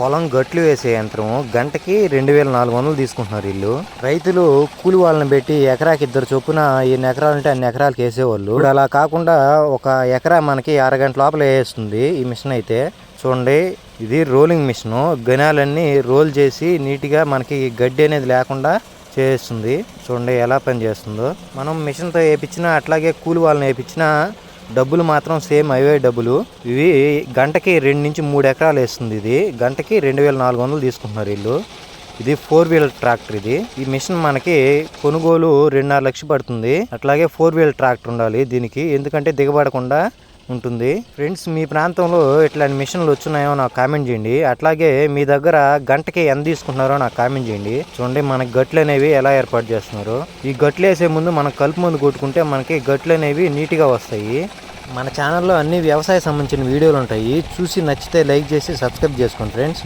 పొలం గట్లు వేసే యంత్రం గంటకి రెండు వేల నాలుగు వందలు తీసుకుంటున్నారు వీళ్ళు రైతులు కూలి వాళ్ళని పెట్టి ఎకరాకి ఇద్దరు చొప్పున ఎన్ని ఎకరాలు అంటే అన్ని ఎకరాలకు వేసేవాళ్ళు. ఇప్పుడు అలా కాకుండా ఒక ఎకరా మనకి అరగంట లోపల వేస్తుంది ఈ మిషన్ అయితే. చూడండి ఇది రోలింగ్ మిషన్. గనాలన్నీ రోల్ చేసి నీట్గా మనకి గడ్డి అనేది లేకుండా చేస్తుంది. చూడండి ఎలా పని చేస్తుందో మనం మిషన్తో వేయించినా అట్లాగే కూలి వాళ్ళని వేయించినా డబ్బులు మాత్రం సేమ్ అవే డబ్బులు. ఇవి గంటకి రెండు నుంచి మూడు ఎకరాలు వేస్తుంది ఇది. గంటకి రెండు వేల నాలుగు వందలు తీసుకుంటున్నారు వీళ్ళు. ఇది ఫోర్ వీలర్ ట్రాక్టర్ ఇది. ఈ మిషన్ మనకి కొనుగోలు రెండున్నర లక్షలు పడుతుంది. అట్లాగే ఫోర్ వీలర్ ట్రాక్టర్ ఉండాలి దీనికి. ఎందుకంటే దిగబడకుండా ఉంటుంది. ఫ్రెండ్స్ మీ ప్రాంతంలో ఇట్లాంటి మిషన్లు వచ్చున్నాయో నాకు కామెంట్ చేయండి. అట్లాగే మీ దగ్గర గంటకి ఎంత తీసుకుంటున్నారో నాకు కామెంట్ చేయండి. చూడండి మనకి గట్లు అనేవి ఎలా ఏర్పాటు చేస్తున్నారు. ఈ గట్లు వేసే ముందు మనం కలుపు మందు కొట్టుకుంటే మనకి గట్లు అనేవి నీట్గా వస్తాయి. మన ఛానల్లో అన్ని వ్యవసాయ సంబంధించిన వీడియోలు ఉంటాయి. చూసి నచ్చితే లైక్ చేసి సబ్స్క్రైబ్ చేసుకోండి ఫ్రెండ్స్.